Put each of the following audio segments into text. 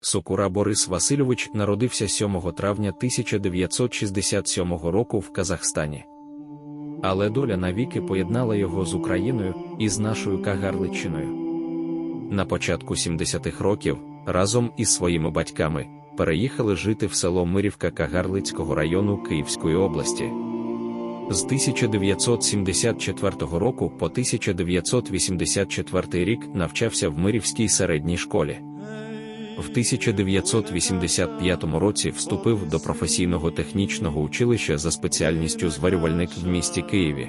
Сокура Борис Васильович народився 7 травня 1967 року в Казахстані. Але доля навіки поєднала його з Україною і з нашою Кагарличчиною. На початку 70-х років разом із своїми батьками переїхали жити в село Мирівка Кагарлицького району Київської області. З 1974 року по 1984 рік навчався в Мирівській середній школі. В 1985 році вступив до професійного технічного училища за спеціальністю зварювальник в місті Києві.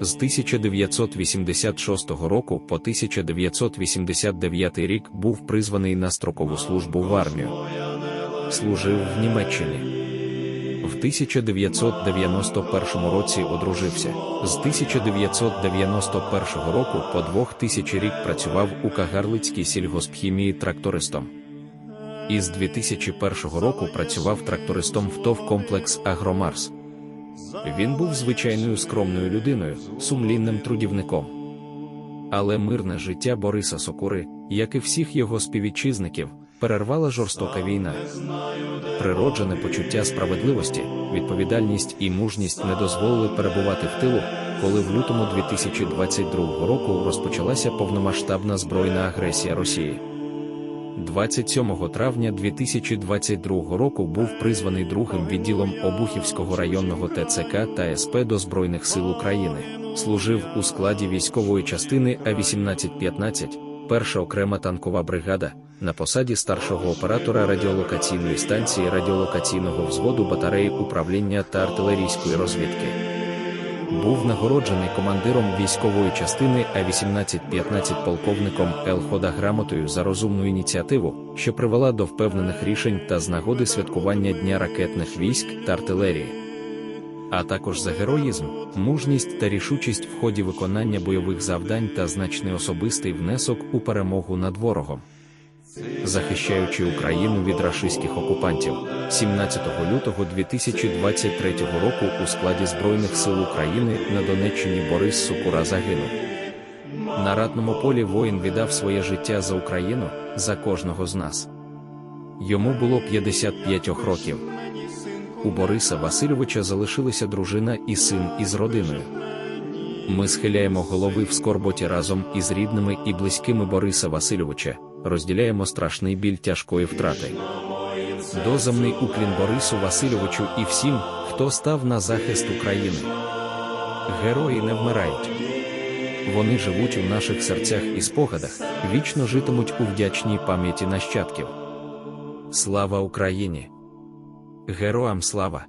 З 1986 року по 1989 рік був призваний на строкову службу в армію. Служив в Німеччині. В 1991 році одружився. З 1991 року по 2000 рік працював у Кагарлицькій сільгоспхімії трактористом. Із 2001 року працював трактористом в ТОВ комплекс Агромарс. Він був звичайною скромною людиною, сумлінним трудівником. Але мирне життя Бориса Сокури, як і всіх його співвітчизників, перервала жорстока війна. Природжене почуття справедливості, відповідальність і мужність не дозволили перебувати в тилу, коли в лютому 2022 року розпочалася повномасштабна збройна агресія Росії. 27 травня 2022 року був призваний другим відділом Обухівського районного ТЦК та СП до Збройних сил України. Служив у складі військової частини А-1815, перша окрема танкова бригада, на посаді старшого оператора радіолокаційної станції радіолокаційного взводу батареї управління та артилерійської розвідки. Був нагороджений командиром військової частини А-1815 полковником Елхода грамотою за розумну ініціативу, що привела до впевнених рішень та з нагоди святкування Дня ракетних військ та артилерії. А також за героїзм, мужність та рішучість в ході виконання бойових завдань та значний особистий внесок у перемогу над ворогом захищаючи Україну від рашистських окупантів. 17 лютого 2023 року у складі Збройних сил України на Донеччині Борис Сукура загинув. На ратному полі воїн віддав своє життя за Україну, за кожного з нас. Йому було 55 років. У Бориса Васильовича залишилися дружина і син із родиною. Ми схиляємо голови в скорботі разом із рідними і близькими Бориса Васильовича, розділяємо страшний біль тяжкої втрати. Доземний уклін Борису Васильовичу і всім, хто став на захист України. Герої не вмирають. Вони живуть у наших серцях і спогадах, вічно житимуть у вдячній пам'яті нащадків. Слава Україні! Героям слава!